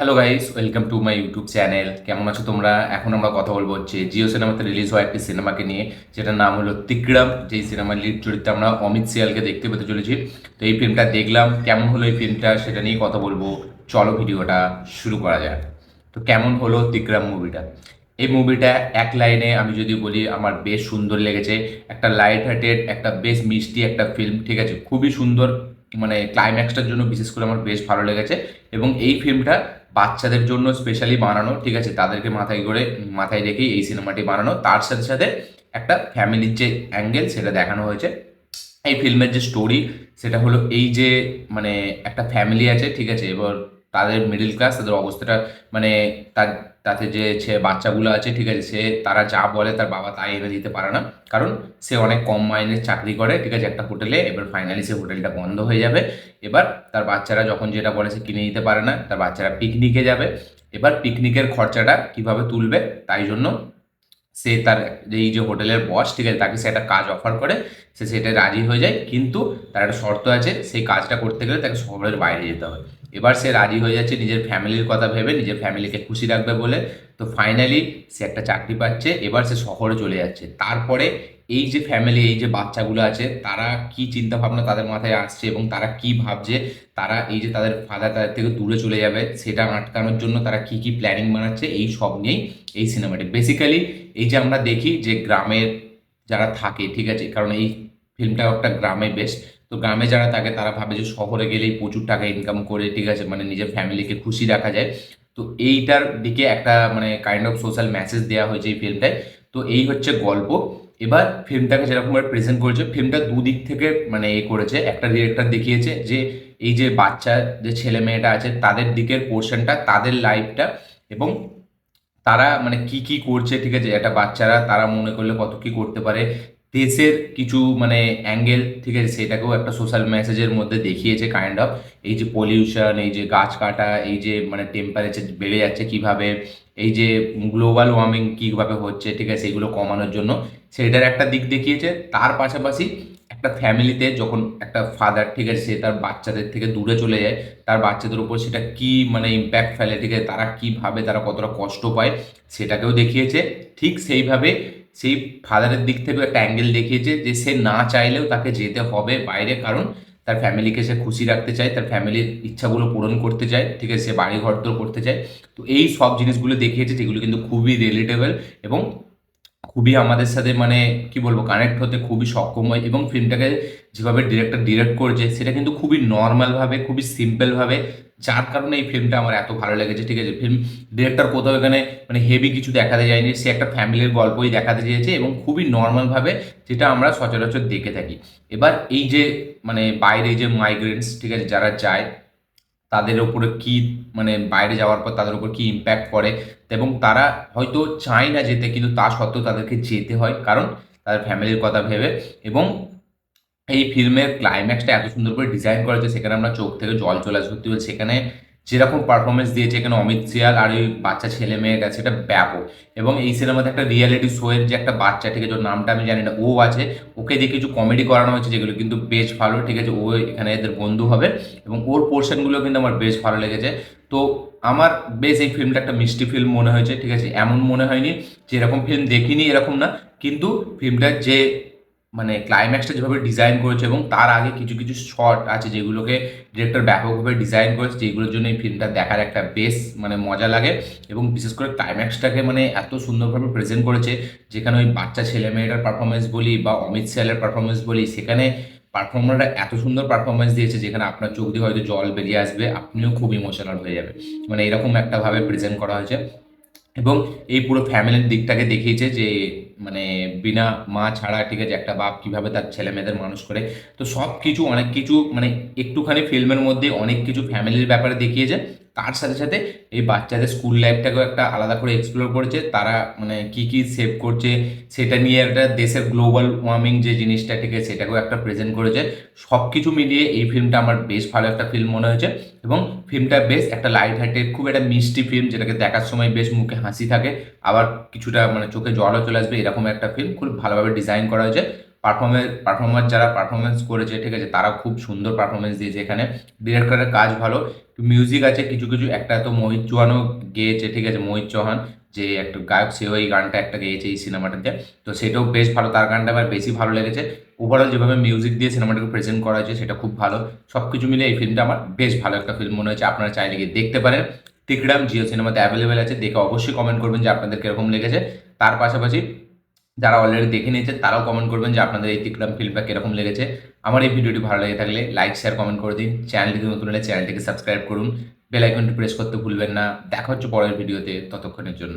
Hello guys welcome to my YouTube channel কেমন আছো তোমরা? এখন আমরা কথা বলব হচ্ছে জিও সিনেমাতে রিলিজ হওয়া একটি সিনেমাকে নিয়ে। যেটার নাম হলো তিকড়াম। যেই সিনেমার লিড চরিত্রে আমরা অমিত সিয়ালকে দেখতে পেতে চলেছি। তো এই ফিল্মটা দেখলাম। কেমন হলো এই ফিল্মটা সেটা নিয়ে কথা বলব। চলো ভিডিওটা শুরু করা যাক। তো কেমন হলো তিকরাম মুভিটা এই মুভিটা এক লাইনে আমি যদি বলি, আমার বেশ সুন্দর লেগেছে। একটা লাইট হার্টেড একটা বেশ মিষ্টি একটা ফিল্ম ঠিক আছে? খুবই সুন্দর। মানে ক্লাইম্যাক্সটার জন্য বিশেষ করে আমার বেশ ভালো লেগেছে। এবং এই ফিল্মটা বাচ্চাদের জন্য স্পেশালি বানানো, ঠিক আছে? তাদেরকে মাথায় করে, মাথায় রেখেই এই সিনেমাটি বানানো। তার সাথে সাথে একটা ফ্যামিলির যে অ্যাঙ্গেল সেটা দেখানো হয়েছে। এই ফিল্মের যে স্টোরি সেটা হলো এই যে মানে একটা ফ্যামিলি আছে, ঠিক আছে? এবার তাদের মিডিল ক্লাস তাদের অবস্থাটা মানে তার তাতে যে সে বাচ্চাগুলো আছে, ঠিক আছে, সে তারা যা বলে তার বাবা তাই এনে দিতে পারে না। কারণ সে অনেক কম মাইনের চাকরি করে, ঠিক আছে, একটা হোটেলে এবার ফাইনালি সে হোটেলটা বন্ধ হয়ে যাবে। এবার তার বাচ্চারা যখন যেটা বলে সে কিনে দিতে পারে না, তার বাচ্চারা পিকনিকে যাবে। এবার পিকনিকের খরচাটা কীভাবে তুলবে, তাই জন্য সে তার এই যে হোটেলের বস ঠিক আছে, তাকে সে একটা কাজ অফার করে, সে সেটা রাজি হয়ে যায়। কিন্তু তার একটা শর্ত আছে, সেই কাজটা করতে গেলে তাকে শহরের বাইরে যেতে হবে। এবার সে রাজি হয়ে যাচ্ছে, নিজের ফ্যামিলির কথা ভেবে, নিজের ফ্যামিলিকে খুশি রাখবে বলে। তো ফাইনালি সে একটা চাকরি পাচ্ছে, এবার সে শহরে চলে যাচ্ছে। তারপরে এই যে ফ্যামিলি এই যে বাচ্চাগুলো আছে, তারা কি চিন্তা ভাবনা তাদের মাথায় আসছে এবং তারা কি ভাবছে, তারা এই যে তাদের ফাদার তাদের থেকে দূরে চলে যাবে, সেটা আটকানোর জন্য তারা কি কি প্ল্যানিং বানাচ্ছে, এই সব নিয়েই এই সিনেমাটি বেসিক্যালি এই যে আমরা দেখি যে গ্রামের যারা থাকে, ঠিক আছে? কারণ এই ফিল্মটা একটা গ্রামে বেশ তো গ্রামে যারা থাকে, তারা ভাবে যে শহরে গেলেই প্রচুর টাকা ইনকাম করে, ঠিক আছে? মানে নিজের ফ্যামিলিকে খুশি রাখা যায়। তো এইটার দিকে একটা মানে কাইন্ড অফ সোশ্যাল মেসেজ দেওয়া হয়েছে এই ফিল্মটায় তো এই হচ্ছে গল্প। এবার ফিল্মটাকে যেরকমভাবে প্রেজেন্ট করেছে ফিল্মটা দুদিক থেকে মানে এ করেছে। একটা ডিরেক্টর দেখিয়েছে যে, এই যে বাচ্চা, যে ছেলে মেয়েটা আছে, তাদের দিকের পোর্শনটা তাদের লাইফটা এবং তারা মানে কি কি করছে, ঠিক আছে? একটা বাচ্চারা, তারা মনে করলে কত কি করতে পারে দেশের কিছু মানে অ্যাঙ্গেল ঠিক আছে, সেটাকেও একটা সোশ্যাল মেসেজের মধ্যে দেখিয়েছে কাইন্ড অফ এই যে পলিউশন এই যে গাছ কাটা, এই যে মানে টেম্পারেচার বেড়ে যাচ্ছে কীভাবে, এই যে গ্লোবাল ওয়ার্মিং কীভাবে হচ্ছে, ঠিক আছে, এগুলো কমানোর জন্য। সেটার একটা দিক দেখিয়েছে, তার পাশাপাশি একটা ফ্যামিলিতে যখন একটা ফাদার ঠিক আছে, সে তার বাচ্চাদের থেকে দূরে চলে যায়, তার বাচ্চাদের উপর সেটা কি মানে ইম্প্যাক্ট ফেলে, ঠিক আছে, তারা কীভাবে, তারা কতটা কষ্ট পায়, সেটাকেও দেখিয়েছে। ঠিক সেইভাবে সেই ফাদারের দিক থেকেও একটা অ্যাঙ্গেল দেখিয়েছে যে সে না চাইলেও তাকে যেতে হবে বাইরে, কারণ তার ফ্যামিলিকে সে খুশি রাখতে চায়, তার ফ্যামিলির ইচ্ছাগুলো পূরণ করতে চায়, ঠিক আছে, সে বাড়ি ঘর করতে চায়। তো এই সব জিনিসগুলো দেখিয়েছে, যেগুলো কিন্তু খুবই রিলেটেবল এবং খুবই আমাদের সাথে মানে কি বলব কানেক্ট হতে খুবই সক্ষম হয় এবং ফিল্মটাকে যেভাবে ডিরেক্টর ডিরেক্ট করেছে, সেটা কিন্তু খুবই নর্মালভাবে খুবই সিম্পলভাবে যার কারণে এই ফিল্মটা আমার এত ভালো লেগেছে, ঠিক আছে? ফিল্ম ডিরেক্টর কোথাও এখানে মানে হেভি কিছু দেখাতে যায়নি, সে একটা ফ্যামিলির গল্পই দেখাতে চেয়েছে এবং খুবই নর্মালভাবে যেটা আমরা সচরাচর দেখে থাকি। এবার এই যে মানে বাইরে যে মাইগ্রেন্টস ঠিক আছে, যারা যায় তাদের ওপরে কি মানে বাইরে যাওয়ার পর তাদের ওপর কি ইম্প্যাক্ট পড়ে। এবং তারা হয়তো চায় না যেতে, কিন্তু তা সত্ত্বেও তাদেরকে যেতে হয়, কারণ তাদের ফ্যামিলির কথা ভেবে। এবং এই ফিল্মের ক্লাইম্যাক্সটা এত সুন্দর করে ডিজাইন করা হয়েছে, সেখানে আমরা চোখ থেকে জল চলে আসে সত্যি বলছি সেখানে যেরকম পারফরমেন্স দিয়েছে এখানে অমিত সিয়াল আর ওই বাচ্চা ছেলে মেয়েটা সেটা ব্যাপক। এবং এই সিনেমাতে একটা রিয়ালিটি শো এর যে একটা বাচ্চা, ঠিক আছে নামটা আমি জানি না, ও আছে, ওকে দিয়ে কিছু কমেডি করানো হয়েছে যেগুলো কিন্তু বেশ ভালো, ঠিক আছে, ও এখানে এদের বন্ধু হবে। এবং ওর পোর্শনগুলো কিন্তু আমার বেশ ভালো লেগেছে। তো আমার বেশ এই ফিল্মটা একটা মিষ্টি ফিল্ম মনে হয়েছে, ঠিক আছে, এমন মনে হয়নি যে এরকম ফিল্ম দেখিনি এরকম না, কিন্তু ফিল্মটার যে মানে ক্লাইম্যাক্সটা যেভাবে ডিজাইন করেছে এবং তার আগে কিছু কিছু শট আছে যেগুলোকে ডিরেক্টর ব্যাপকভাবে ডিজাইন করেছে, যেগুলোর জন্য এই ফিল্মটা দেখার একটা বেশ মানে মজা লাগে এবং বিশেষ করে ক্লাইম্যাক্সটাকে মানে এত সুন্দরভাবে প্রেজেন্ট করেছে যেখানে ওই বাচ্চা ছেলে মেয়েটার পারফরমেন্স বলি বা অমিত সিয়ালের পারফরমেন্স বলি, সেখানে পারফর্মাররা এত সুন্দর পারফরমেন্স দিয়েছে যেখানে আপনার চোখ দিয়ে হয়তো জল বেরিয়ে আসবে, আপনিও খুব ইমোশনাল হয়ে যাবে মানে এরকম একটাভাবে প্রেজেন্ট করা হয়েছে এবং এই পুরো ফ্যামিলির দিকটাকে দেখিয়েছে যে মানে বিনা মা ছাড়া, ঠিক আছে, একটা বাপ কীভাবে তার ছেলে মেয়েদের মানুষ করে, তো সব কিছু অনেক কিছু মানে একটুখানি ফিল্মের মধ্যে অনেক কিছু ফ্যামিলির ব্যাপারে দেখিয়েছে। তার সাথে সাথে এই বাচ্চাদের স্কুল লাইফটাকেও একটা আলাদা করে এক্সপ্লোর করেছে। তারা মানে কি কি সেভ করছে, সেটা নিয়ে একটা দেশের গ্লোবাল ওয়ার্মিং যে জিনিসটা থেকে সেটাকেও একটা প্রেজেন্ট করেছে। সব কিছু মিলিয়ে এই ফিল্মটা আমার বেশ ভালো একটা ফিল্ম মনে হয়েছে এবং ফিল্মটা বেশ একটা লাইট হার্টেড খুব একটা মিষ্টি ফিল্ম যেটাকে দেখার সময় বেশ মুখে হাসি থাকে। আবার কিছুটা মানে চোখে জলও চলে আসবে, এরকম একটা ফিল্ম খুব ভালোভাবে ডিজাইন করা হয়েছে। পারফরমেন্স পারফরমেন্স যারা পারফরমেন্স করেছে, ঠিক আছে, তারা খুব সুন্দর পারফরমেন্স দিয়েছে এখানে। ডিরেক্টরের কাজ ভালো। মিউজিক আছে, কিছু কিছু, একটা তো মোহিত চৌহানও গেয়েছে, ঠিক আছে, মোহিত চৌহান, যে একটা গায়ক, সেও এই গানটা একটা গেয়েছে এই সিনেমাটাতে। তো সেটাও বেশ ভালো, তার গানটা আমার বেশি ভালো লেগেছে। ওভারঅল যেভাবে মিউজিক দিয়ে সিনেমাটাকে প্রেজেন্ট করা হয়েছে, সেটা খুব ভালো। সব কিছু মিলে এই ফিল্মটা আমার বেশ ভালো একটা ফিল্ম মনে হয়েছে, আপনারা চাইলে গিয়ে দেখতে পারেন। টিকডাম জিও সিনেমাতে অ্যাভেলেবেল আছে, দেখে অবশ্যই কমেন্ট করবেন যে আপনাদের কীরকম লেগেছে। তার পাশাপাশি যারা অলরেডি দেখে নিয়েছে, তারাও কমেন্ট করবেন যে আপনাদের এই তিকরাম ফিল্মটা কীরকম লেগেছে। আমার এই ভিডিওটি ভালো লেগে থাকলে লাইক শেয়ার কমেন্ট করে দিন। চ্যানেলটিতে নতুন হলে চ্যানেলটিকে সাবস্ক্রাইব করুন। বেল আইকনটি প্রেস করতে ভুলবেন না। দেখা হচ্ছে পরের ভিডিওতে ততক্ষণের জন্য